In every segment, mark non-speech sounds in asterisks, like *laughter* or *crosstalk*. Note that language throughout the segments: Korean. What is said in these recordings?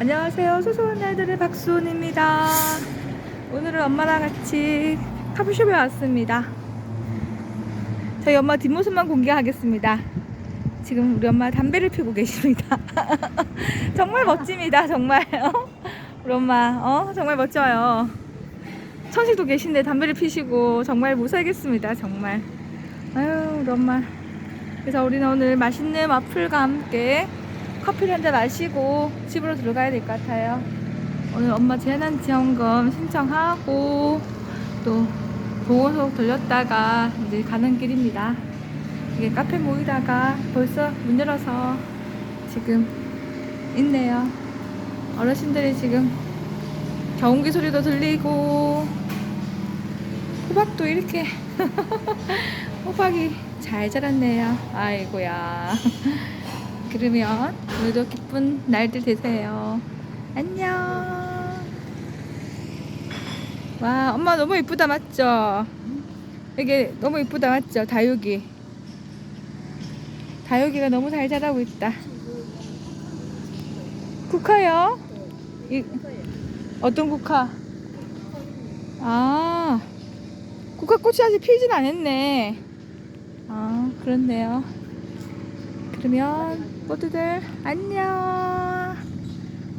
안녕하세요. 소소한 날들의 박수원입니다. 오늘은 엄마랑 같이 커피숍에 왔습니다. 저희 엄마 뒷모습만 공개하겠습니다. 지금 우리 엄마 담배를 피우고 계십니다. *laughs* 정말 멋집니다. 정말. 어? 우리 엄마, 어? 정말 멋져요. 천식도 계신데 담배를 피시고 정말 못 살겠습니다. 정말. 아유, 우리 엄마. 그래서 우리는 오늘 맛있는 와플과 함께 커피를 한 잔 마시고 집으로 들어가야 될 것 같아요. 오늘 엄마 재난지원금 신청하고 또 보건소 들렸다가 이제 가는 길입니다. 이게 카페 모이다가 벌써 문 열어서 지금 있네요. 어르신들이 지금 경운기 소리도 들리고 호박도 이렇게 *laughs* 호박이 잘 자랐네요. 아이고야. *laughs* 그러면 오늘도 기쁜 날들 되세요. 안녕. 와, 엄마 너무 이쁘다 맞죠? 이게 너무 이쁘다 맞죠? 다육이. 다육이가 너무 잘 자라고 있다. 국화요? 이, 어떤 국화? 아, 국화꽃이 아직 피진 않았네. 아, 그렇네요. 그러면 모두들 안녕.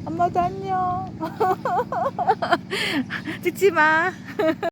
엄마도 안녕. *laughs* 찍지 마. *laughs*